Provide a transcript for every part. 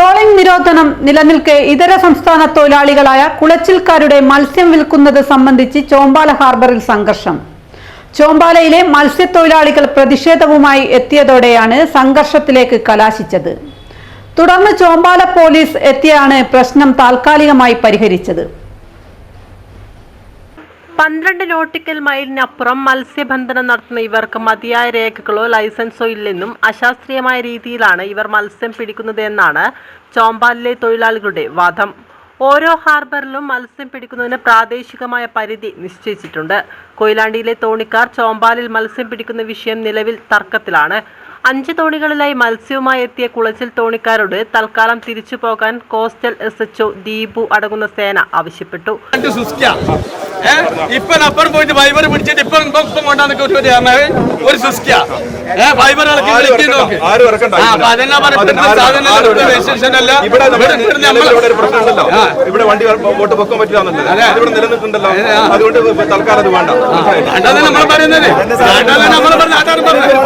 Trawling നിരോധനം നിലനിൽക്കെ ഇതര സംസ്ഥാന തൊഴിലാളികളായ കുളച്ചിൽക്കാരുടെ മത്സ്യം വിൽക്കുന്നത് സംബന്ധിച്ച് ചോമ്പാല ഹാർബറിൽ സംഘർഷം. ചോമ്പാലയിലെ മത്സ്യത്തൊഴിലാളികൾ പ്രതിഷേധവുമായി എത്തിയതോടെയാണ് സംഘർഷത്തിലേക്ക് കലാശിച്ചത്. തുടർന്ന് ചോമ്പാല പോലീസ് എത്തിയാണ് പ്രശ്നം താൽക്കാലികമായി പരിഹരിച്ചത്. പന്ത്രണ്ട് നോട്ടിക്കൽ മൈലിനപ്പുറം മത്സ്യബന്ധനം നടത്തുന്ന ഇവർക്ക് മതിയായ രേഖകളോ ലൈസൻസോ ഇല്ലെന്നും അശാസ്ത്രീയമായ രീതിയിലാണ് ഇവർ മത്സ്യം പിടിക്കുന്നത് എന്നാണ് ചോമ്പാലിലെ തൊഴിലാളികളുടെ വാദം. ഓരോ ഹാർബറിലും മത്സ്യം പിടിക്കുന്നതിന് പ്രാദേശികമായ പരിധി നിശ്ചയിച്ചിട്ടുണ്ട്. കൊയിലാണ്ടിയിലെ തോണിക്കാർ ചോമ്പാലിൽ മത്സ്യം പിടിക്കുന്ന വിഷയം നിലവിൽ തർക്കത്തിലാണ്. അഞ്ച് തോണികളിലായി മത്സ്യവുമായി എത്തിയ കുളച്ചിൽ തോണിക്കാരോട് തൽക്കാലം തിരിച്ചു പോകാൻ കോസ്റ്റൽ എസ് എച്ച്ഒ ദീപു അടങ്ങുന്ന സേന ആവശ്യപ്പെട്ടു. ഇപ്പം അപ്പുറം പോയിട്ട് ഫൈബർ പിടിച്ചിട്ട് ഇപ്പൊ ഇപ്പം ഇപ്പം കൊണ്ടാന്ന് ഒരു പറഞ്ഞത് ഒരു സുസ്കിയ. ഏ ഫൈബർ ഇളക്കി വിളിച്ച് നോക്ക്. ആരും ഇറക്കണ്ട. ആ, അപ്പൊ അതെന്നാ പറഞ്ഞിട്ട് ആരും- സാധനം ആരും ഇവിടെ വണ്ടി ബോട്ട് പൊക്കാൻ പറ്റില്ലാന്നുണ്ടല്ലോ ഇവിടെ നിലനിൽക്കുന്നുണ്ടല്ലോ അതുകൊണ്ട് തൽക്കാലം അത് വേണ്ട. വേണ്ടത് നമ്മൾ പറയുന്നത്. വേണ്ടത് നമ്മൾ പറഞ്ഞ പറഞ്ഞത്.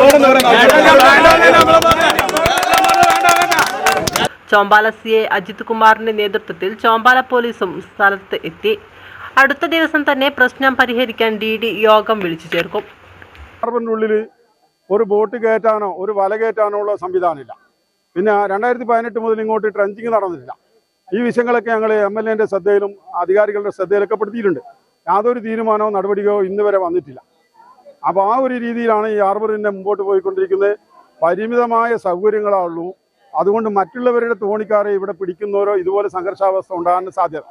ചോമ്പാല സി എ അജിത് കുമാറിന്റെ നേതൃത്വത്തിൽ ചോമ്പാല പോലീസും സ്ഥലത്ത് എത്തി. അടുത്ത ദിവസം തന്നെ പ്രശ്നം പരിഹരിക്കാൻ ഡി ഡി യോഗം വിളിച്ചു ചേർക്കും. ഹാർബറിന്റെ ഉള്ളിൽ ഒരു ബോട്ട് കയറ്റാനോ ഒരു വല കയറ്റാനോ ഉള്ള സംവിധാനമില്ല. പിന്നെ രണ്ടായിരത്തി പതിനെട്ട് മുതൽ ഇങ്ങോട്ട് ട്രഞ്ചിങ് നടന്നിട്ടില്ല. ഈ വിഷയങ്ങളൊക്കെ ഞങ്ങൾ എം എൽ എന്റെ ശ്രദ്ധയിലും അധികാരികളുടെ ശ്രദ്ധയിലൊക്കെ പെടുത്തിയിട്ടുണ്ട്. യാതൊരു തീരുമാനമോ നടപടിയോ ഇന്ന് വരെ വന്നിട്ടില്ല. അപ്പോൾ ആ ഒരു രീതിയിലാണ് ഈ ഹാർബറിന്റെ മുമ്പോട്ട് പോയിക്കൊണ്ടിരിക്കുന്നത്. പരിമിതമായ സൗകര്യങ്ങളാണുള്ളൂ അതുകൊണ്ട് മറ്റുള്ളവരുടെ തോണിക്കാരെ ഇവിടെ പിടിക്കുന്നവരോ ഇതുപോലെ സംഘർഷാവസ്ഥ ഉണ്ടാകാൻ സാധ്യത.